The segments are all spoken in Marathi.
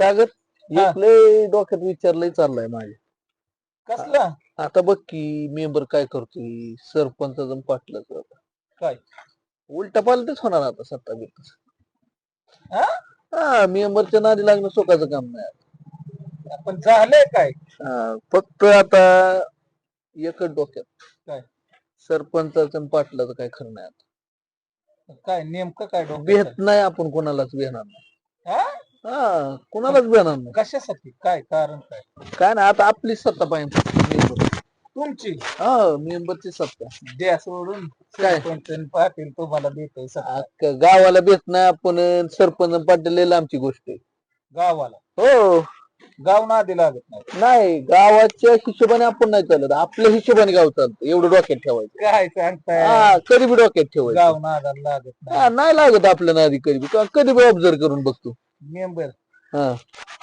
सागर हा. एक लय डोक्यात विचारलंय चाललाय माझ्या कसला आता बघ की मेंबर काय करतोय सरपंचाचं आणि पाटलाचं काय उलटा पालटच होणार आता सत्ता बित्ता हा? हा मेंबरच्या नादी लागणं सोकाचं काम नाही पण झालंय काय हा, फक्त आता एकच डोक्यात काय? सरपंचाचं आणि पाटलाचं काय खरं नाही आता. काय नेमकं काय डोक्यात भेट नाही आपण कोणालाच भेणार नाही हा? हा कोणालाच नाही. कशासाठी? काय कारण काय? काय नाही आता आपली सत्ता पाहिजे तुमची? हा मेंबरची सत्ता. द्या सोडून काय? सरपंच पाटील तुम्हाला देतोय अख्ख्या गावाला भेट नाही आपण सरपंच पाटील लय लांबची गोष्ट आहे. गावाला? हो. गाव नादी लागत नाही. नाही गावाच्या हिशोबाने आपण नाही चालत. आपल्या हिशोबाने गाव चालतं. एवढं डोक्यात ठेवायचं. काय सांगताय? हा कधी बी डोक्यात ठेवायचं. गाव नादाला लागत नाही. हा, नाही लागत आपल्या नादी कधी बी. कधी बी ऑब्झर्व करून बघतो. मेंबर हा.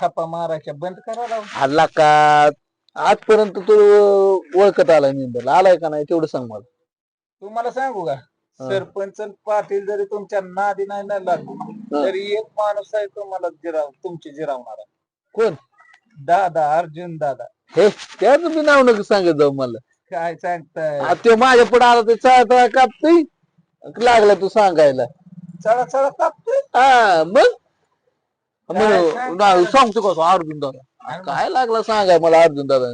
थापा मारायच्या बंद करा राव. आला का? आजपर्यंत तो ओळखत आलाय मेंबरला आलाय का नाही तेवढं सांग मला. तुम्हाला सांगू का? सरपंच पाटील जरी तुमच्या नादी नाही ना लागले तरी एक माणूस आहे तुम्हाला जिराव तुमची जिरावणारा कोण? दादा अर्जुन दादा. हे त्याच बी नाव नको सांगत जाऊ मला. काय सांगताय? आ, तो माझ्या पुढे आला ते चाळा कापतोय? लागला तू सांगायला. चढा चढा कापतोय? हा मग? मग सांगतो का तो अर्जुन दादा. काय लागला सांगाय मला अर्जुन दादा.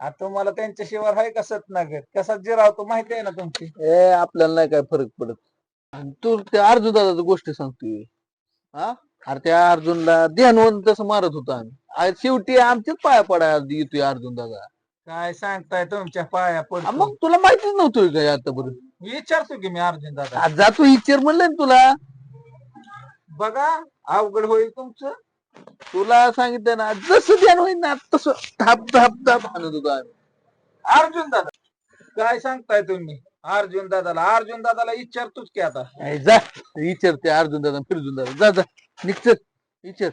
आता तुम्हाला त्यांच्याशिवाय आहे का सतनागत कसा जिरावतो माहिती आहे ना तुमची? ए आपल्याला नाही काय फरक पडत. आणि तू त्या अर्जुन दादाची गोष्ट सांगतोय. हा? अरे त्या अर्जुनला ध्यानवंत तसं मारत होतो आम्ही. आज शेवटी आमच्याच पाया पडाय येतोय अर्जुन दादा. काय सांगताय तुमच्या पाया आ, पडतो. मग तुला माहितीच नव्हतोय काय आतापर्यंत? विचारतो की मी अर्जुन दादा. आज जातो हिचर म्हणलं ना तुला. बघा अवघड होईल तुमचं. तुला सांगितलं ना जसं ध्यान होईल ना तसं धाप धाप धाप आणत होतो आम्ही. अर्जुन दादा काय सांगताय तुम्ही? अर्जुन दादाला अर्जुन दादाला विचारतोच की आता. जा विचार ते अर्जुन दादा फिरजून दादा. जा जा निघचल विचार.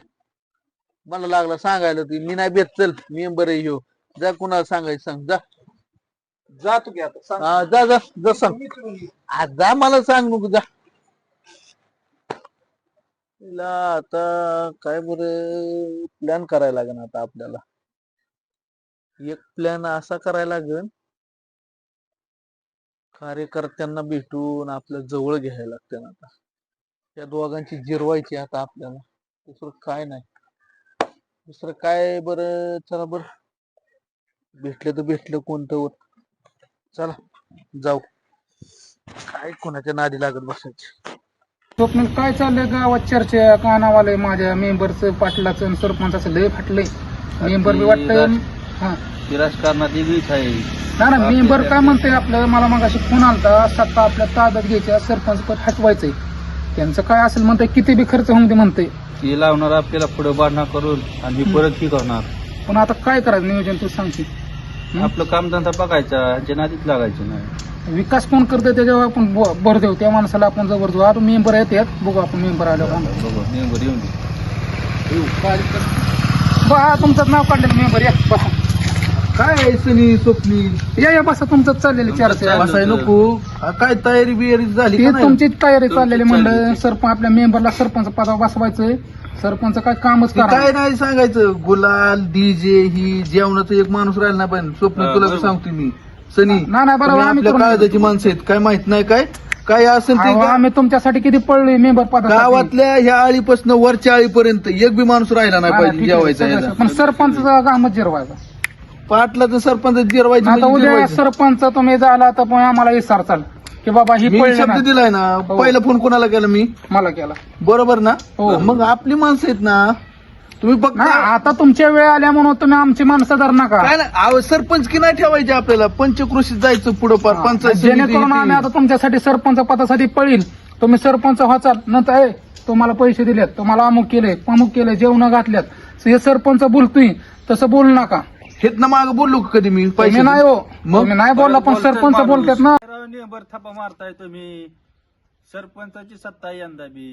मला लागला सांगायला ती मी नाही बेत चल मी बरं ह्यो जा कुणाला सांगायचं सांग जा. जातो की आता सांग. हा, जा जा जा सांग. आज जा मला सांग नको जा. तिला आता काय बरं प्लॅन करायला लागेल आता आपल्याला. एक प्लॅन असा करायला लागेल कार्यकर्त्यांना भेटून आपल्या जवळ घ्यायला लागते आता. त्या दोघांची जिरवायची आता आपल्याला. दुसरं काय नाही. दुसरं काय बरं चला बर. भेटलं तर भेटलं कोणतं चला जाऊ. काय कोणाच्या नादी लागत बसायची? स्वप्नील काय चाललंय गावात चर्चा? कानावाले माझ्या मेंबरचं पाटलाचं आणि सरपंचाचं लय फाटलंय. मेंबर बी वाटतंय हा. ती राजकारणात वेगळीच आहे. ना ना मेंबर काय म्हणतंय आपलं? मला मगाशी फोन आलता सत्ता आपल्या ताब्यात घ्यायच्या सरपंच पद हटवायचंय. त्यांचं काय असेल म्हणतंय किती बी खर्च होऊन दे म्हणतंय. ती लावणार आपल्याला पुढे बाढणा करून आणि परत की करणार. पण आता काय करायचं? नियोजन तू सांगते हं? आपलं कामधंदा बघायचा ह्यांच्या नादीत लागायचं नाही. विकास कोण करतोय त्याच्यावर आपण ब- भर देऊ. त्या माणसाला आपण जबर देऊ. आता मेंबर येतात बघू आपण मेंबर आल्यावर. बघू येऊन दे. बा तुमचं नाव काढलेलं मेंबर या. बसा काय सनी स्वप्नी? या या बसा. तुमचं चाललेली चाललं. बसाय नको. काय तयारी बियारी झाली ती का नाही? तुमची तयारी चाललेली म्हणलं. सरपंच आपल्या मेंबरला सरपंच पदावर बसवायचंय. सरपंच काय कामच ते करा काय नाही सांगायचं. गुलाल डीजे ही जेवणाचं एक माणूस राहिला नाही पण स्वप्न हा, तुला बरोबर. सांगतो मी. सनी ना ना बरोबर तुम्ही आम्ही आपल्या करून काळजाची माणसं आहेत काय माहीत नाही काय? काय असेल ते अहो, गा- आम्ही तुमच्यासाठी किती पडलोय मेंबर पदासाठी. गावातल्या ह्या आळीपासून वरच्या आळीपर्यंत एक बी माणूस राहिला नाही पाहिजे जेवायचा याला. पण सरपंच कामच जिरवायचा. पाटला तर सरपंच जिरवायचं आता म्हणजे उद्या जिरवायचं. सरपंच तुम्ही झाला तर आम्हाला इसार चाल. की बाबा ही मी पडली शब्द ना दिलाय ना हो. पहिला फोन कोणाला केला मी? मला केला. बरोबर ना? हो. मग आपली माणसं आहेत ना तुम्ही ना फक्त आता तुमच्या वेळ आल्या म्हणून तुम्ही आमची माणसं धर नका काय नाही अहो, सरपंच की नाही ठेवायचे आपल्याला? पंचकृषीत जायचं पुढं पार पंचायत समिती जेणेकरून आम्ही आता तुमच्यासाठी सरपंच पदासाठी पळील तुम्ही सरपंच व्हाचाल नंतर ए तुम्हाला पैसे दिलेत तुम्हाला अमुक केले अमुक केले जेवण घातल्यात. हे सरपंच बोलतोय तसं बोलू नका. हेत ना माग बोललो का कधी मी? पैसे तुम्ही नाही हो मग? तुम्ही नाही बोलला पण सरपंच. बोलतात ना. नेमबर थापा मारताय तुम्ही. सरपंचाची सत्ता आहे यंदा बी.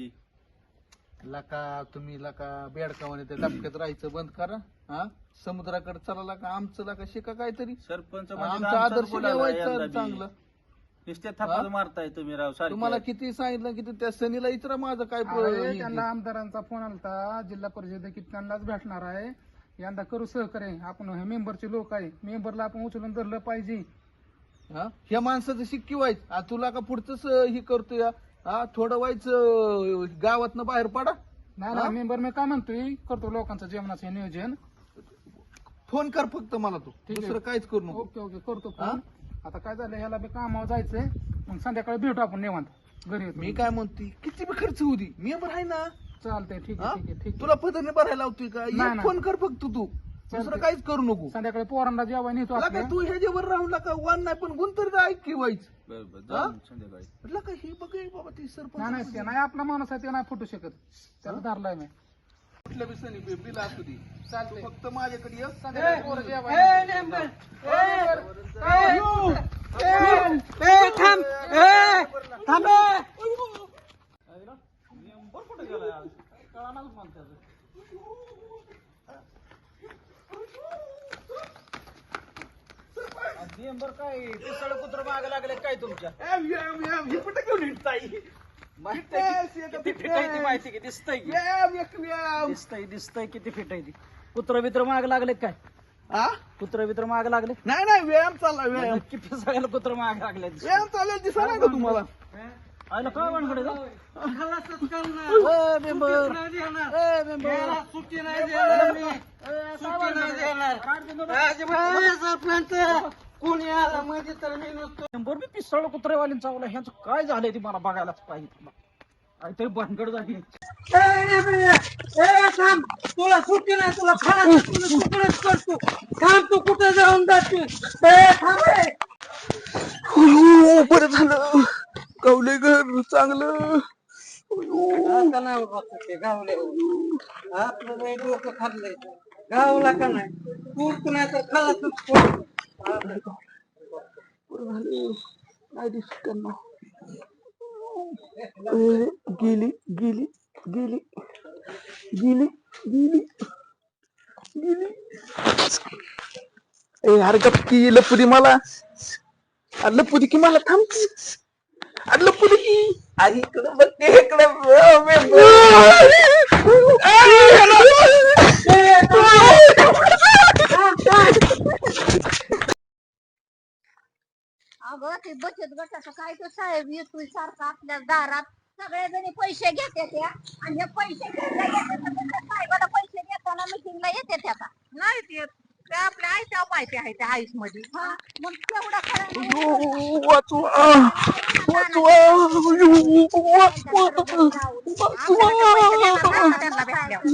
लका तुम्ही लका बेडकावाने त्या डबक्यात राहायचं बंद करा. हा? समुद्राकडे चला लका आमचं लका शिका काहीतरी. सरपंच म्हणजे आमचा आमचाच आदर्श बोलायला ठेवायचा यंदा बी. चांगलं. नुसते थप्पा मारताय तुम्ही राव सारखे. तुम्हाला किती सांगितलं किती त्या सनीला इतरा माझं काय अरे, हे- त्यांना आमदारांचा फोन आलता. जिल्हा परिषद की त्यांनाच भेटणार आहे. यंदा करू सहकार्य. आपण हे मेंबरचे लोक आहे. मेंबरला आपण उचलून धरलं पाहिजे. हा? ह्या माणसाचं शिक्की व्हायच. आ, तुला का पुढचंच हे करतोय. हा थोडं व्हायचं गावातनं बाहेर पडा. नाही नाही मेंबर मी काय म्हणतोय करतो लोकांचं जेवणाचं हे नियोजन. फोन कर फक्त मला तू. ठीक आहे. दुसरं काहीच करू नको. ओके ओके करतो फोन. आता काय झालं ह्याला बी कामावर जायचंय. मग संध्याकाळी भेटू आपण निवांत. घरी येतो. मी काय म्हणतोय किती बी खर्च होऊ दे. मी आहे ना? चालतंय ठीक हा? आहे ठीक आहे ठीक आहे. तुला पदरने भरायला लावतोय का? नाही, एक नाही. फोन कर फक्त तू. दुसरं. काहीच करू नको. संध्याकाळी पोरांना जेवाय नेतो तुला आपल्या. का तू ह्याच्यावर राहून का वन नाही पण गुण तरी ऐक की व्हायच म्हटलं का हे? बघ हे बाबा ते नाही नाही ते सरपंच नाही आपला माणूस आहे ते नाही फुटू शकत. त्याला धरलाय मी. कुठल्या बी सनी बी- बिल असू दे. चालतंय. फक्त माझ्याकडे ये. संध्याकाळी पोरं जेवाय मेंबर काय पिसळ कुत्र माग लागले काय तुमच्या? हे घेऊन? माहिती किती फिट आहे ती माहिती की दिसतंय की? एम, एक, एम. दिसतंय दिसतंय किती फिट आहे ती? कुत्र बित्र माग लागले काय? हा? कुत्र बित्र माग लागले? नाही नाही व्यायाम चालला व्यायाम. नक्की पिसाळ्याला कुत्र माग लागले व्यायाम चालेल दिसा नाही का तुम्हाला? आयला काय वाणकडे जा ए, मेंबर. ए, मेंबर मेंबर बी पिसाळ कुत्रेवालीन चावला ह्यांचं काय झालंय ते मला बघायलाच पाहिजे काहीतरी भानगड झाली. तुला सुट्टी नाही तुला खाला सुटणच करतो थांब तू कुठे जाऊन जाते अयो, बरं झालं. कवले घर चांगलं. अयो. गावले आपलं नाही डोकं खाल्लंय. गावला का नाही? तूर्त नाही तर खाला बरं दिसत त्यांना गेली गेली गेली गेली गेली गेली ए अरे गप्पी लपुदी मला अरे लपुदी की मला थांब लपुदी की आई इकडं बघ इकडं अगं ते बचत गटाचं काय तर साहेब येतोय सारखं आपल्या दारात. सगळे जणी पैसे घेते त्या आणि हे पैसे घ्यायला येतात तर त्या साहेबाला पैसे घेताना मिटिंगला येते त्या का नाही येत. ते आपल्या आईच्या माहिती आहे त्या आईसमध्ये मग तेवढं खरं त्यांना भेटल्यावर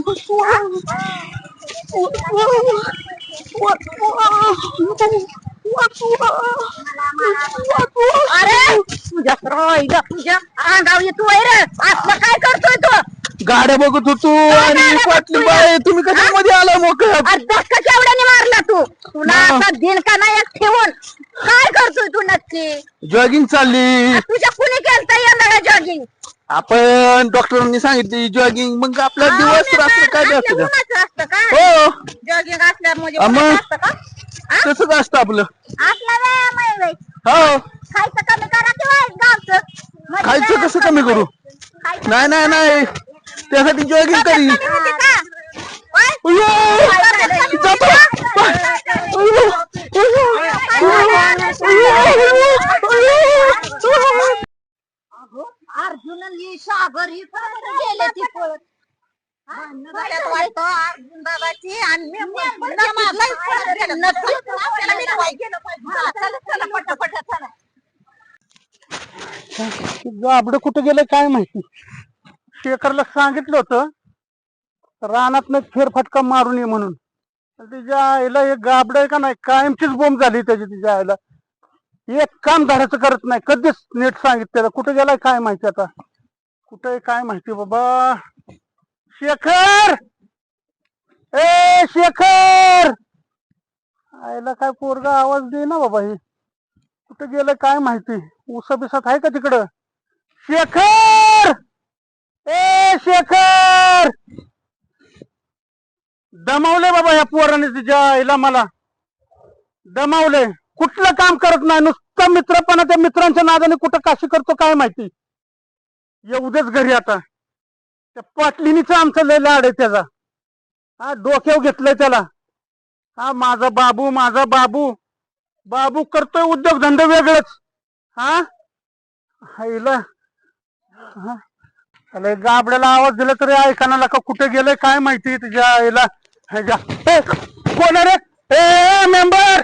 अरे तुझ्या राहिला तुझ्या अंगाव येतोय रे असलं काय करतोय तू? गाड्या बघत होतो आणि वाटली बाय तुम्ही कशामध्ये आला अरे धक्का केवढ्याने मारला तू? तुला आता दिन का नाही एक ठेवून? काय करतोय तू नक्की? जॉगिंग चालली. तुझ्या कुणी केलता येणार जॉगिंग आपण डॉक्टरांनी सांगितली जॉगिंग मग आपला दिवस रात्र काय बी असतं का असतं का? हो. जॉगिंग असल्या म्हणजे अमं. उन्हाचं असतं का? हा? तसंच असतं आपलं. असला व्यायाम आहे बाई. हो. खायचं कमी करा किंवा गावचं? म्हणजे खायचं कसं कमी करू? खायचं? नाही नाही नाही. त्यासाठी जॉगिंग करी अर्जुन आणि सागर ही गेले ती पळत अर्जुन दादाची आणि पटापट, कुठं गेलं काय माहिती? शेखरला सांगितलं होतं रानातनं फेरफटका मारून ये म्हणून. तिच्या आईला एक गाबड आहे का नाही? कायमचीच बोंब झाली त्याची तिच्या आईला. एक काम धाडायचं करत नाही. कधीच नीट सांगितलं त्याला कुठं गेलाय काय माहिती आता? कुठं काय माहिती बाबा? शेखर! ए शेखर! आईला काय पोरगा आवाज दे ना बाबा हे. कुठं गेलं काय माहिती? उसा बिसात आहे का तिकडं? शेखर! ए शेखर! दमावले बाबा या पोराने तिच्या आईला मला. दमावले कुठलं काम करत नाही? नुसतं मित्रपणा त्या मित्रांच्या नादाने कुठं काशी करतो काय माहिती? एवढेच घरी आता. त्या पाटलिनीच आमचं लय लाड आहे त्याचा. हा डोक्यावर घेतलंय त्याला. हा माझा बाबू माझा बाबू. बाबू करतोय उद्योगधंदे वेगळंच. हा? हायला हा. त्याला गाबड्याला आवाज दिला तरी ऐकाना का कुठे गेलंय काय माहिती तुझ्या आईला? ह्याच्या ए, कोण आहे रे? ए मेंबर!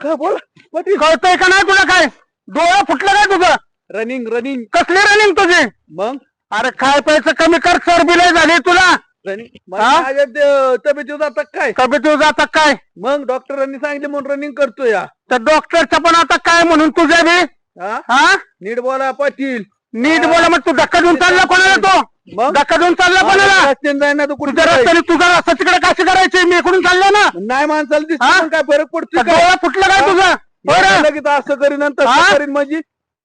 काय बोल? कळतंय का नाही तुला काय? डोळा फुटलं काय तुझं? रनिंग रनिंग कसली रनिंग तुझी? मग? अरे काय पैसे कमी कर चरबीला झाली तुला. रनिंग हा? माझ्या ते- तब्येतीवर जातात काय? तब्येतीवर जाता काय? मग डॉक्टरांनी सांगितले म्हणून रनिंग करतो या. तर डॉक्टरचं पण आता काय म्हणून तुझ्या बी? हा? हा? नीट बोला पाटील. नीट बोला मग तू धक्का देऊन चालला कोणाला तो? मग? धक्का देऊन चालला कोणाला? रस्त्याने जाय ना कुठे तुझ्या रस्त्याने तुझा रस्ता तिकडे कशी करायची? मी इकडून चाललो ना. नाही माणसाला दिसत हा? पण काय फरक पडतो डोळा फुटलं काय तुझं? बरं. लगेच असं करीन आणि हा? तसं करीन म्हणजे?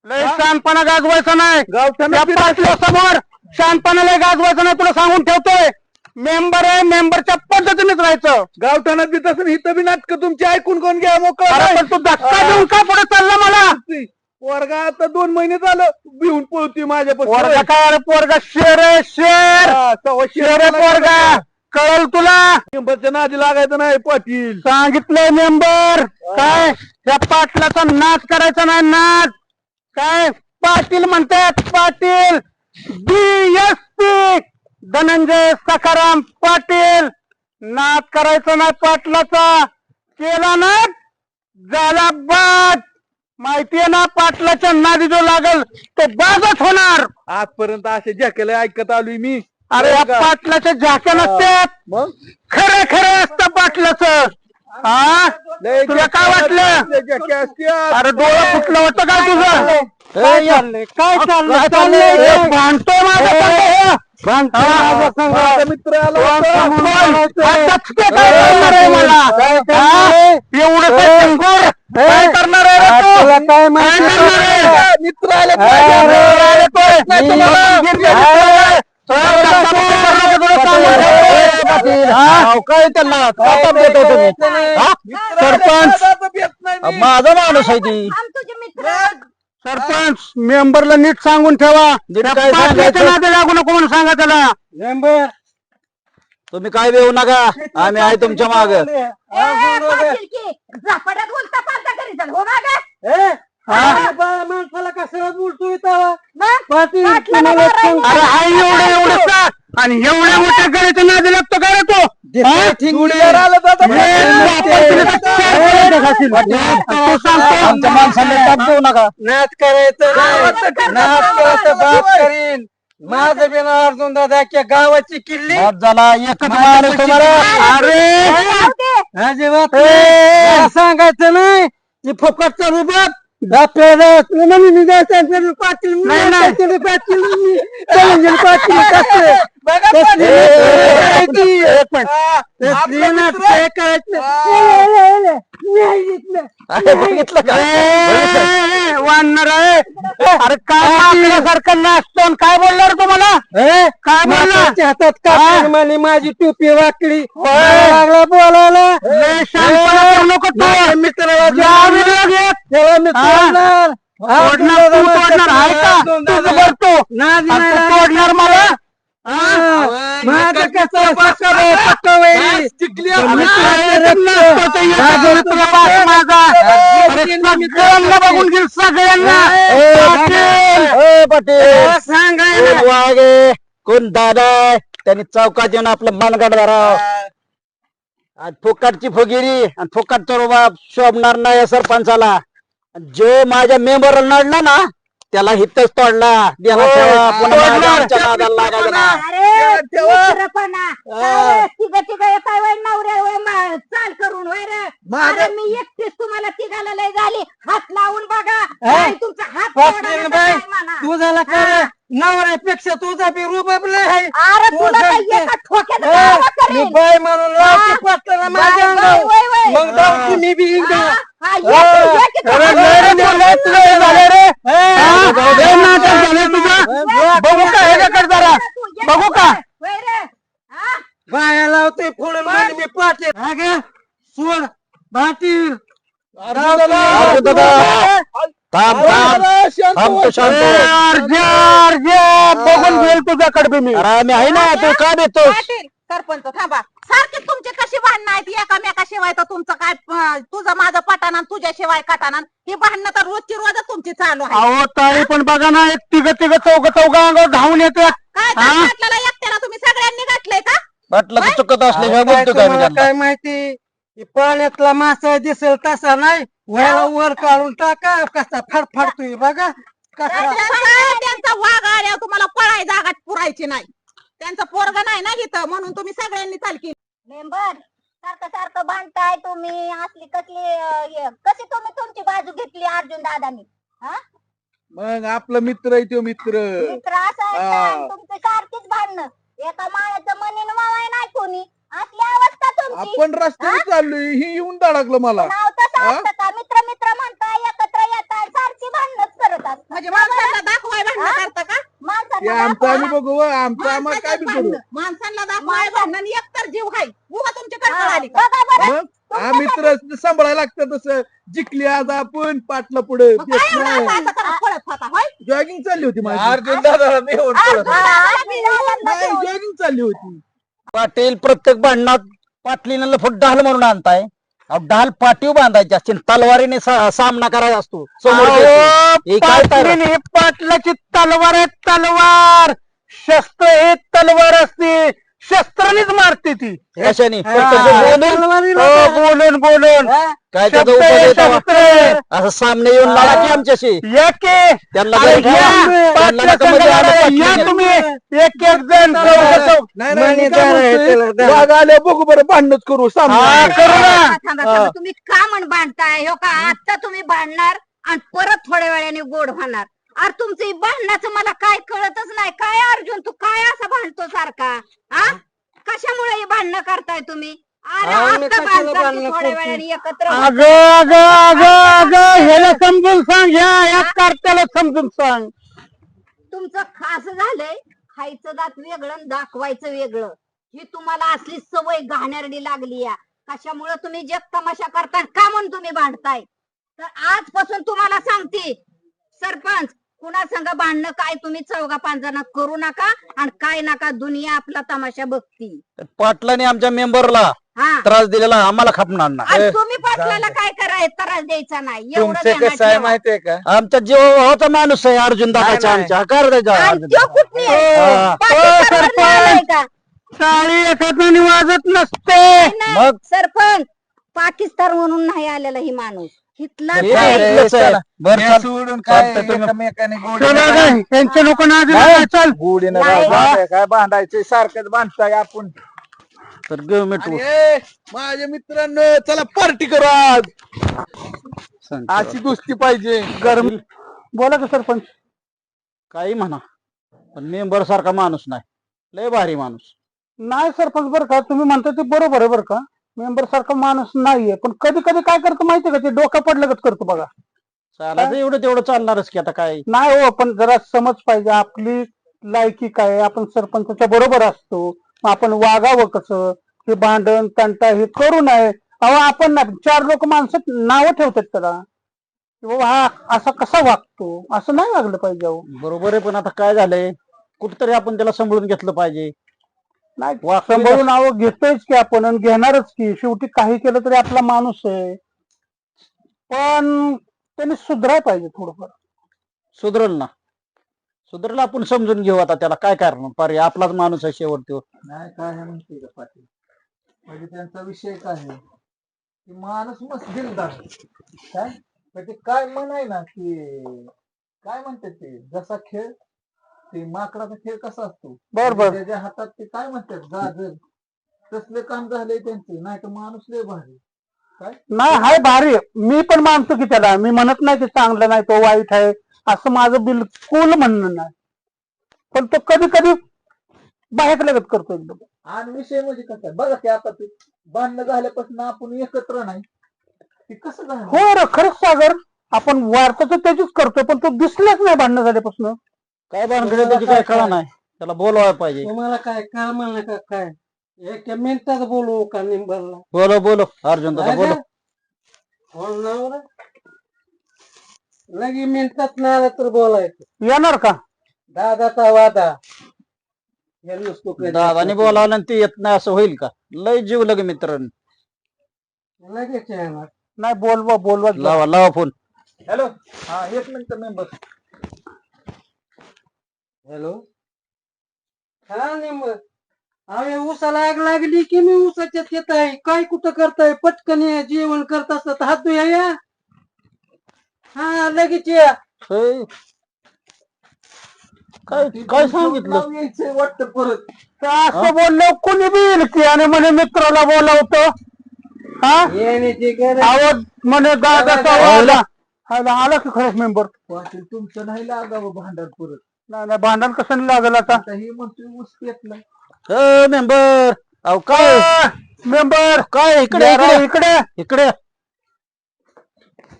लय शहाणपणा गाजवायचा नाही. गावठाणा त्या समोर शहाणपणा लय गाजवायचा नाही तुला सांगून ठेवतोय. मेंबर आहे मेंबरच्या पद्धतीनेच राहायचं. गावठाणात बी तसं इथं बी नाटक तुमची ऐकून कोण घ्या मोकळं अरे नाही. पण तू धक्का देऊन का पुढे चालला मला? पोरगा आता दोन महिने झालं. भिवून पळतोय माझ्या पोरगा काय अरे पोरगा शेर आहे शेर. शेर आहे पोरगा. कळल तुला? मेंबरच्या नादी लागायचं नाही पाटील. सांगितलंय मेंबर. काय? त्या पाटलाचा नाच करायचा नाही नाच काय? पाटील म्हणतात पाटील. डीएसपी धनंजय सखाराम पाटील. नाच करायचा नाही पाटलाचा. केला ना झाला बाद. माहितीये ना पाटलाच्या नादी जो लागल तो बाजच होणार. आजपर्यंत असे जॅकेला ऐकत आलोय मी. अरे या पाटलाच्या झाक्या नसत्यात मग? खरं खरं असतं पाटलाचं. हा? लय तुला काय वाटलं? जॅके. अरे डोळं फुटलं होतं काय तुझं? काय चाललंय? काय चाललंय? चाललंय? भांडतोय माझा संघ हे. माझा मित्र आला होता. आता काय आहे मला? हा? एवढं काय? काय? मित्र आले. हा? काय त्यांना तुम्ही? हा? सरपंच? माझा माणूस आहे ती. आम तुझे मित्र. सरपंच मेंबरला नीट सांगून ठेवा. लागू नको म्हणून सांगा त्याला. मेंबर! तुम्ही काय येऊ नका. आम्ही आहे तुमच्या माग. की बोलता हो. माणसाला? पाटलाला मारायला अरे हाय एवढं एवढं आणि एवढ्या मोठ्या गड्याच्या नादी लागतो काय रे तो? हा? तू सांगतो आमच्या माणसाला ताप देऊ नका. नाच करायचं नाच करायचं बाप करीन. माझं बिना अर्जुन दादा गावाची किल्ली. बाद झाला एकच माणूस तुम्हाला. अरे! सांगायचं नाही. ती फुकटचा रुबाब? आपल्याला पाटील पाटील अरे, बघितलं का वाढणार आहे अरे काय आपल्यासारखं नाचतो काय बोलणार तुम्हाला काय बोलणार हातात काय माझी टोपी वाकली लागला बोलायला लय शहाणपणा करू नको तू मित्र तोडणार तू तोडणार आहे का तुझं भरतो आणि तू तोडणार मला माझं. कसं सगळ्यांना बघून घेईल सगळ्यांना. पाटील. कोण वागे कोण दादा त्यांनी चौकात येऊन आपलं मनगड धराव. आज फुकटची फुगिरी. आणि फुकटचा रुबाब शोभणार नाही सरपंचाला. जो माझ्या मेंबर नडला ना त्याला हितच तोडला. देणार होय, ठेवा, पुन्हा तोडणार. माझ्या आमच्या नादाला लागायचं नाही. अरे मित्रपणा तिघ तिघ येताय वय नवऱ्या वय मा- चाल करून वय रे. अरे मी एकटीच तुम्हाला तिघाला लय झाली. हात लावून बघा. काय तुमचा हात तोडा नाही तर काय म्हणा. तू झाला हा. नवऱ्यापेक्षा तुझा बी रुबाबला आहे अरे तू तुला. एका ठोक्यात मी करेन. बाय म्हणून लावते पाटलाला माझ्या बाय, अंगावर. बाय, वय, वय. मग जाऊ तुम्ही बी एकदा. हा, ये. की, ये की अरे तुम्हाला. लय रे बोलत, लय झालं रे. हा? लय नाटक झालं तुझं. बघू का ह्याच्याकडे जरा बघू का वय रे हा? बाया लावते फोडून म्हणजे मी पाटील हा गे सोड! थांब थांब दादा, शांत व्हा, बघून घेईल तुझ्याकडे मी. अरे आम्ही आहे ना तू का देतोस? पाटील सरपंच थांबा. सारखे तुमचे कशी भांडणं आहेत? एकामेकाशिवाय तर तुमचं काय अं, तुझं माझं पटाना तुझ्याशिवाय कटाना ही भांडणं तर रोजची रोज तुमची चालू आहे. अहो ताई पण बघा ना एक तिघ तिघ चौघ चौघा अंगावर धावून येते. काय हा? आपल्याला एकट्याला तुम्ही सगळ्यांनी गाठलंय का? तर चुकत असले काय बोलतो काय मी तुम्हाला त्यांना. काय माहिती? की पाण्यातला मासा दिसेल तसा नाही वयाला वर काढून टाका कसा फडफडतोय बघा कसा त्यांचा वाघ आल्यावर तुम्हाला पळाय जागा पुरायची नाही. त्यांचा पोरग नाही ना इथं म्हणून तुम्ही सगळ्यांनी चालकी. मेंबर सारखं सारखं भांडताय तुम्ही असली कसली अं, हे, कशी तुम्ही तुमची बाजू घेतली अर्जुन दादानी? मग आपला मित्र आहे तो मित्र. मित्र असं आहे हा. का? तुमची सारखीच भांडणं. एका माळ्याचं मनीन मावाय नाही कोणी. अवस्था तुमची. आपण रस्त्याने चाललोय ही येऊन धडकलं मला. नाव तसं हा? असतं का? मित्र मित्र म्हणताय एकत्र येताय सारखी भांडणच करत असतात. म्हणजे माणसाला दाखवाय भांडण करता का? ते आमचं आम्ही दाखवा. बघू व, आमचं आम्हाला काय बी करू माणसांना दाखवाय भांडण एकतर जीव हाय. आली बघा बरं. मग हा मित्र सांभाळायला लागतं तसं. जिंकली आज आपण पाटला पुढे. मग काय एवढं असं असं करत पळत होता, होय? जॉगिंग चालली होती माझी. अर्जुन मी हा, आम्ही. जॉगिंग चालली होती. पाटील प्रत्येक भांडणात पाटलीनं लफट ढाल म्हणून आणताय. अहो, ढाल पाठीव बांधायची असते तलवारीने सा- सामना करायचा असतो. हे काय तर- पाटलीन पाटलाची तलवार आहे तलवार. शस्त्र हे तलवार असते. शस्त्रानेच मारते ती. कशाने? हा. बोलून? बोलून काय त्याचा उपयोग असं सामने येऊन लढा की आमच्याशी? या. की त्यांना अरे म्हणजे आम्ही या. तुम्ही. एक एक जण. चौघं चौघं. नाही नाही मी मान्यता काय आहे म्हणतोय, त्याला, त्याला. वाघ आल्या बघू बरं भांडणच करू हा, सामना करू ना. थांबा, थांबा, थांबा. तुम्ही का म्हण भांडताय? हो का? आता तुम्ही भांडणार आणि परत थोड्या वेळाने गोड होणार. अरे तुमचं भांडणाचं मला काय कळतच नाही. काय अर्जुन तू काय असं भांडतो सारखा? हा? कशामुळे हे भांडणं करताय तुम्ही. अगं अगं अगं ह्याला समजून सांग ह्या या कार्त्याला समजून सांग. तुमचं खास झालंय खायचं दात वेगळं दाखवायचं वेगळं. ही तुम्हाला असली सवय घाणेरडी लागली या. कशामुळे तुम्ही जग तमाशा करताय का म्हणून तुम्ही भांडताय? तर आजपासून तुम्हाला सांगते सरपंच कुणा संग भांडणं काय तुम्ही चौघा पाच जण करू नका आणि काय नका दुनिया आपला तमाशा बघती. पाटलाने आमच्या मेंबरला हा. त्रास दिलेला आम्हाला खपणार ना आणि तुम्ही पाटलाला काय कराय त्रास द्यायचा नाही. एवढं तुमचं ध्यानात कसं आहे ठेवा. माहितीये का? आमच्या जीवाचा माणूस आहे अर्जुन दादाच्या नाही, आमच्या. कर द्यायचा आणि अर्जुन त्यो दादा. कुठली आहे? हा. पाकिस्तानवरून आलाय का एखाद्याने वाजत नसते. नाही, मग? सरपंच पाकिस्तान म्हणून नाही आलेला ही माणूस. हितला हे काय? आहे, इथलंच आहे. बरं हे चाल. सोडून काय चालतंय तुम्ही- एकमेकाने चला गोडीनं काय त्यांच्या लागाय, चल. नाही. बांधाय, काय बांधायचे? सारखंच बांधताय आपण. तर घेऊ मिठू. आणि ए, माझ्या मित्रांनो चला पार्टी करू आज. अशी दोस्ती पाहिजे. गरम बोला का सरपंच. काही म्हणा. पण मेंबर सारखा माणूस नाही. लय भारी माणूस. नाही सरपंच बरं का. तुम्ही म्हणता ते बरोबर आहे बरं का. मेंबर सारखा माणूस नाहीये. पण कधी कधी काय करतो माहितीये का? ते डोकं पडलं करतो बघा. चालायचं एवढं तेवढं चालणारच की आता काय? नाही हो पण जरा समज पाहिजे. आपली लायकी काय आहे, आपण सरपंचाच्या बरोबर असतो. मग आपण वागावं कसं? हे भांडण तंटा हे करू नये. अहो आपण ना चार लोक माणसं नावं ठेवतात त्याला. की बाबा हा असा कसा वागतो? असं नाही वागलं पाहिजे अहो. बरोबर आहे पण आता काय झालंय? कुठतरी आपण त्याला सांभाळून घेतलं पाहिजे. नाही सांभाळून नावं घेतोयच की आपण आणि घेणारच की. शेवटी काही केलं तरी आपला माणूस आहे. पण त्याने सुधराय पाहिजे थोडंफार. सुधरल ना. सुधरल आपण समजून घेऊ आता त्याला काय कारण. पर्याय आपलाच माणूस आहे शेवटतो नाही काय आहे का पाटील? म्हणजे त्यांचा विषय काय आहे? की माणूस मस्त दिलदार काय? ते काय म्हण आहे ना की काय म्हणतात ते? जसा खेळ ते माकडाचा खेळ कसा असतो? बर बर. त्याच्या हातात ते काय म्हणतात? गाजर. तसले काम झाले त्यांचे नाही तर माणूस लय भारी. नाही हाय भारी. मी पण मानतो की त्याला. मी म्हणत नाही की चांगलं नाही तो वाईट आहे. असं माझं बिलकुल म्हणणं नाही. पण तो कधी कधी बाहेर लगत करतो एकदम. आणि विषय म्हणजे कसा आहे? बघा की आता ते भांडणं झाल्यापासून आपण एकत्र नाही. ते कसं झालं? हो रे खरंच सागर. आपण वार्ता तर त्याचीच करतोय पण तो दिसलाच नाही भांडणं झाल्यापासून. काय भानगड आहे त्याची काय कळा नाही. त्याला बोलवायला पाहिजे. तुम्हाला काय काय म्हणलं का काय? एक मिनिटात बोलवू का निंबरला बोलो बोलो. अर्जुन दादा बोलो. लगे मिनिटात नाही आलं तर बोलायचं. येणार का? दादाचा वादा. हे नुसतं कधी- दादाने बोलावलं आणि ते येत नाही असं होईल का? लय जीव लगे मित्र लगेच येणार. नाही बोलवा बोलवा. लावा लावा फोन. हॅलो? हा एक मिनिट मेंबर. हॅलो? हा निम अरे उसाला आग लागली की मी उसाच्यात येत आहे. काय कुठं करताय? पटकन या जेवण करत असत हात धुया या. हा लगेच या. हे, काय काय सांगितलं? यायचंय वाटतं परत. तर असं बोललो? कोणी बी येईल की? आणि म्हणे मित्राला बोलावतो. हा? येण्याची गरज आवाज म्हणे दादाचा आला आला की खरंच मेंबर पाटील तुमचं नाही लागावं भांडण परत. नाही नाही भांडण कसं नाही लागल आता? आता हे म्हणतोय ऊस पेटला. ए, मेंबर! अहो काय? मेंबर! काय इकडे इकडे इकडे!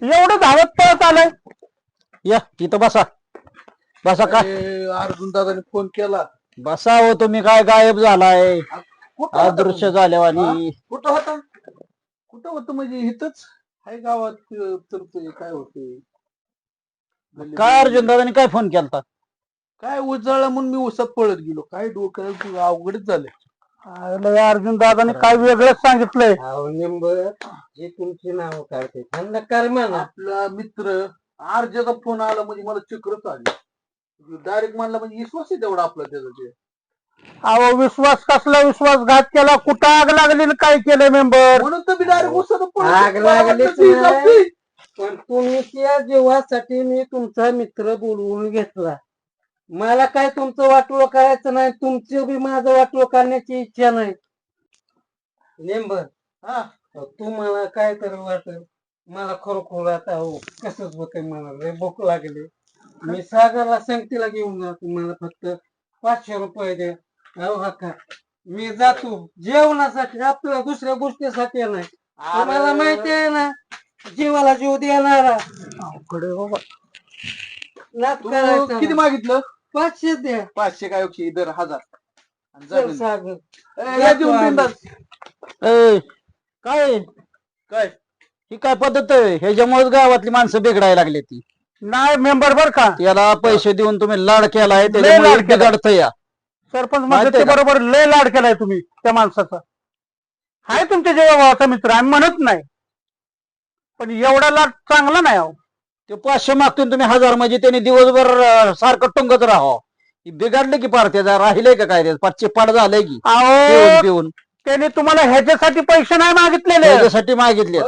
एवढं धावत पळत आलंय. या इथं बसा. बसा काय अर्जुन दादाने फोन केला. बसा हो तुम्ही काय गायब झालाय. कुठं होता अदृश्य झाल्यावानी. कुठं होता? कुठं होतं म्हणजे इथंच? हाय गावात तर ते काय होते? काय अर्जुन दादाने काय फोन केलता? काय उजळला म्हणून मी उसात पळत गेलो. काय डोक्यात अवघडच झाले अर्जुन दादाने काय वेगळंच सांगितलंय. अहो निंबर जे तुमची नाव काढते त्यांना कर म्हणा. आपला मित्र आरजेचा फोन आला म्हणजे मला चक्रच आली. डायरेक्ट म्हणला म्हणजे विश्वास आहे तेवढा आपला त्याचा ते. अहो विश्वास कसला विश्वासघात केला? कुठं आग लागली काय केलंय मेंबर? म्हणून तर मी डायरेक्ट उसात आग लागलीच नाही. पण तुम्ही त्या जीवासाठी मी तुमचा मित्र बोलवून घेतला. मला काय तुमचं वाटोळ करायचं नाही तुमचं बी माझं वाटोळ करण्याची इच्छा नाही. नेंबर हा तुम्हाला काय तर वाटत मला खरोखर आता हो कसंच होतंय मला लय भूक लागली. मी सागरला संगतीला घेऊन जातो मला फक्त पाचशे रुपये द्या. अहो हक्का मी जातो. जेवणासाठी आपल्या दुसऱ्या गोष्टीसाठी नाही. तुम्हाला माहिती आहे ना जीवाला जीव देणारा. अवघड आहे बाबा. नाद तू करायचा. किती. मागितलं? पाचशे द्या पाचशे काय ओके दर हजार. आणि चल जमीन. सागर ए, या देऊन बिनधास्त. ए, काय? काय? ही काय पद्धत आहे? ह्याच्यामुळेच गावातली माणसं बिघडायला लागली ती. नाही मेंबर बर का? त्याला पैसे देऊन तुम्ही लाड केलाय लय त्याच्यामुळे लाड केलाय. बिघडतं या. सरपंच माहिती म्हणतात आहे ते का? बरोबर लय लाड केलाय तुम्ही त्या माणसाचा. हाय तुमच्या जेव्हा भावाचा मित्र आम्ही म्हणत नाही. पण एवढा लाड चांगला नाही अहो ते पाचशे मागतून तुम्ही हजार म्हणजे त्यांनी दिवसभर अं, सारखं टुंगत राहावं. ही बिघडलं की पार त्याचा राहिलंय का काय ते? पाचशे पाड झालंय की. पिऊन अहो पिऊन त्याने तुम्हाला ह्याच्यासाठी पैसे नाही मागितलेले. त्याच्यासाठी मागितले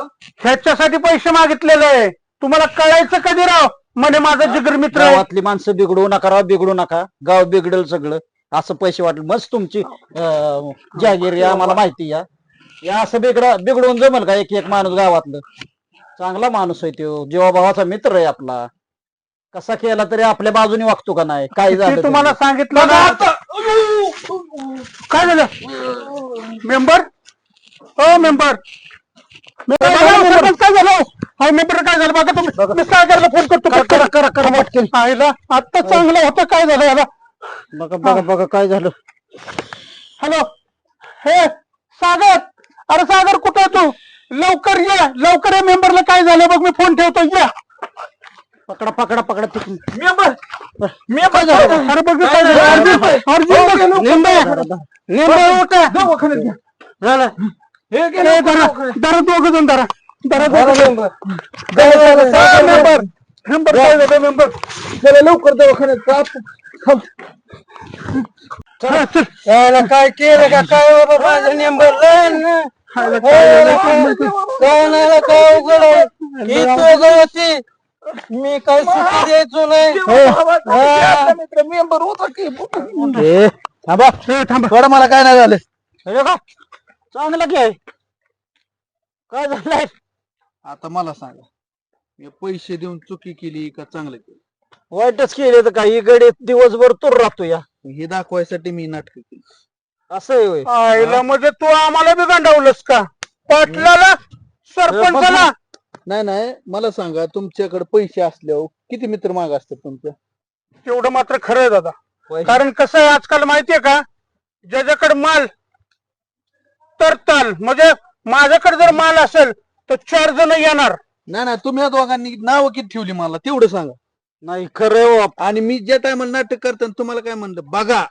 ह्याच्यासाठी पैसे मागितलेले. तुम्हाला कळायचं कधी राव? म्हणे माझा जिगर मित्र आहे. गावातली माणसं बिघडू नका राव बिघडू नका. गाव बिघडल सगळं. असं पैसे वाटलं. मस्त तुमची अं, जहागिरी आम्हाला माहिती या. या असं बिघडा बिघडून जमल का एक एक माणूस गावातलं? चांगला माणूस आहे तो. जेव्हा भावाचा मित्र आहे आपला. कसा केला तरी आपल्या बाजूने वागतो का नाही? काय झालं ते तुम्हाला तरी. सांगितलं ना काय झालं? मेंबर? हो मेंबर. काय झालं सरपंच, काय झालं? हो मेंबर काय झालं? बघा तुम्ही. मी सागरला फोन करतो? करा, करा, करा, करा, पटकन. आईला आता चांगलं होतं. काय झालं याला? बघा बघा बघा काय झालं? हॅलो. हे सागर अरे सागर कुठे आहे तू लवकर ये लवकर ये मेंबरला काय झालं बघ मी फोन ठेवतो या. पकडा पकडा पकडा तिकडून. मेंबर मेंबर अरे बघ काय झालं? अर्जुन अर्जुन निंबे निंबे उठा दवाखान्यात घ्या. झालं. हे ए, गेलं धरा धरा दोघ जण धरा. दोघ जण. मेंबर. मेंबर. मेंबर. काय झालं मेंबर? चला लवकर दवाखान्यात जा. थांब. चल चल. याला काय केलं का? काय बाबा माझं नेंबर कोणाला काय उघड ही तो गवती मी काय सुट्टी द्यायचो नाही. मेंबर होता की थांबा. थांबा. थोडं मला काय नाही झालं. हे बघा चांगलं घे काय झालंय? आता मला सांगा मी पैसे देऊन चुकी केली का चांगलं केलं? वाईटच केले तर काही गडे दिवसभर तूर राहतो या. हे दाखवायसाठी मी नाटक केली. असं आहे होय. आईला म्हणजे तू आम्हाला बी गंडावलंस का? पाटलाला? सरपंचाला? नाही नाही मला सांगा तुमच्याकडे पैसे असल्यावर किती मित्र माग असतात तुमच्या? तेवढं मात्र खरं आहे दादा. कारण कसं आहे आजकाल माहितीये का? ज्याच्याकडे माल तर ताल म्हणजे माझ्याकडे जर माल असेल तर चार जण येणार. नाही नाही तुम्ही या दोघांनी नाव किती ठेवली मला? तेवढं सांगा. नाही खरं हो. आणि मी ज्या टायमाला नाटक करताना तुम्हाला काय म्हणलं बघा.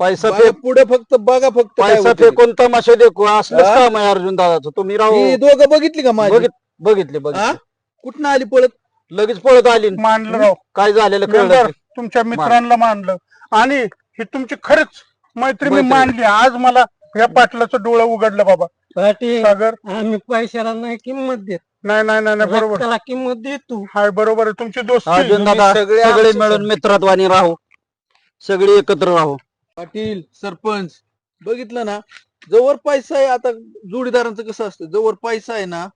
पैसा बघा, फेक पुढे फक्त बघा फक्त काय पैसा ते. फेकून तमाशे देखू असलंच हा? काम आहे अर्जुन दादाचं. तुम्ही ही राहू दोघं बघितली का माझी? बघित बघितले हा? बघितले. कुठनं आली पळत? लगेच पळत आली. मानलं राव. काय झालेलं कळलं तुमच्या मित्रांना मानलं आणि ही तुमची खरंच मैत्री मी मैत्री. मानली आज मला या पाटलाचं डोळं उघडलं बाबा. पाटील सागर. आम्ही पैशाला नाही किंमत देत. नाही नाही नाही नाही, बरोबर. रक्ताला किंमत देतो हाय बरोबर आहे. तुमची दोस्ती. अर्जुन दादा सगळे सगळे आमचे मिळून मित्रत्वाने राहू. सगळे एकत्र राहू. पाटील सरपंच बघितलं ना जवळ पैसा आहे आता जोडीदारांचं कसं असतं जवळ पैसा आहे ना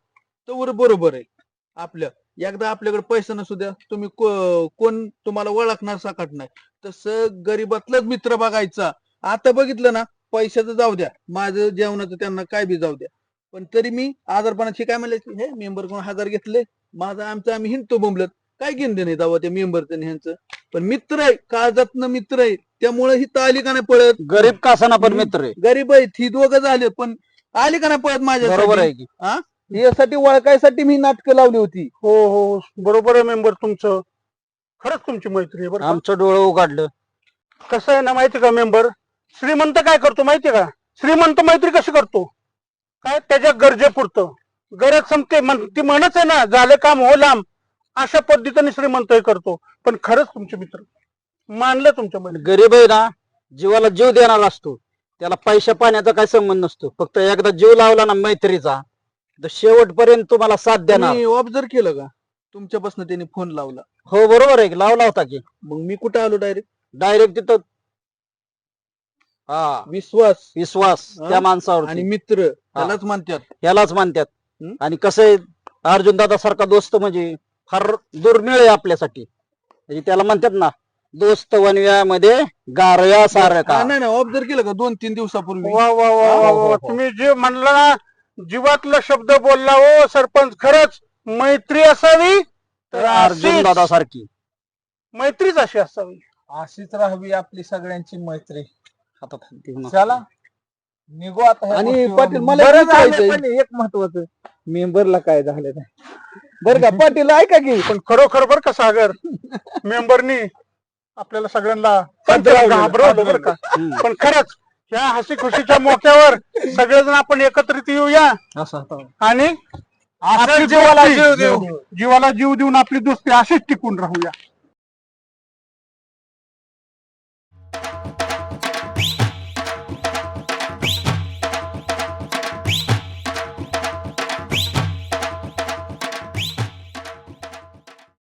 तवर बरोबर आहे. आपल्या एकदा आपल्याकडे पैसा नसू द्या तुम्ही कोण तुम्हाला ओळखणार साकट नाही तसं गरीबातलाच मित्र बघायचा. आता बघितलं ना पैशाचं जाऊ द्या माझं जेवणाचं त्यांना काय बी जाऊ द्या. पण तरी मी आजारपणाची काय म्हणले हे मेंबर कोण हजार घेतले माझा आमचं आम्ही हिंडतो बोंबलत. काय घेऊन देणे जावं त्या मेंबरचं ह्यांचं? पण मित्र आहे काळजातनं मित्र आहे त्यामुळे ही आली का नाही पळत? गरीब कासाना पण मित्र आहे? गरीब आहेत ही दोघं झाले पण आले का नाही पळत माझ्या बरोबर आहे की. यासाठी वळखायसाठी मी नाटकं लावली होती. हो हो बरोबर आहे मेंबर तुमचं. खरंच तुमची मैत्री आहे बरं का? आमचं डोळं उघडलं. कसं आहे ना माहिती का मेंबर? श्रीमंत काय करतो माहिती का? श्रीमंत मैत्री कशी करतो? काय? त्याच्या गरजेपुरतं. गरज संपते ती म्हणच आहे ना झालं काम हो लांब. अशा पद्धतीने श्रीमंत हे करतो. पण खरंच तुमचे मित्र मानलं तुमच्या मैत्री गरीब आहे ना जीवाला जीव देणारा असतो. त्याला पैशा पाण्याचा काय संबंध नसतो. फक्त एकदा जीव लावला ना मैत्रीचा तर शेवटपर्यंत तुम्हाला साथ देणार. मी ऑब्झर्व केलं का? तुमच्यापासून त्यांनी फोन लावला. हो बरोबर आहे. की लावला होता की. मग मी कुठे आलो डायरेक्ट डायरेक्ट तिथं हा. विश्वास. विश्वास हा? त्या माणसावर आणि मित्र त्यालाच म्हणतात यालाच मानतात? आणि कसं आहे अर्जुन दादा सारखा दोस्त म्हणजे फार दुर्मिळ आहे आपल्यासाठी. म्हणजे त्याला म्हणतात ना दोस्त वनव्यामध्ये गारव्या सारखा हा, नाही नाही ऑब्झर्व केलं का दोन तीन दिवसापूर्वी वा वा वा वा हो, वा हो, वा. हो. तुम्ही जे म्हणला ना जीवातला शब्द बोलला हो सरपंच खरंच मैत्री असावी तर अर्जुन अशीच- दादा सारखी मैत्रीच अशी असावी अशीच राहावी आपली सगळ्यांची मैत्री हातात हात देऊन. चला निघू आता ह्या आणि गोष्टीवरून. पाटील मला बरं एक झालं विचारायचंय. पण एक महत्वाचं मेंबरला काय झालं नाही बरं का? पाटील ऐका की. पण खरोखर बर का सागर? मेंबरनी आपल्याला सगळ्यांना. घाबरवलं बरं का. पण खरंच ह्या हसी खुशीच्या मोक्यावर सगळेजण आपण एकत्रित येऊया आणि आपली जीवाला जीव देऊ. जीवाला जीव देऊन आपली दोस्ती अशीच टिकून राहूया.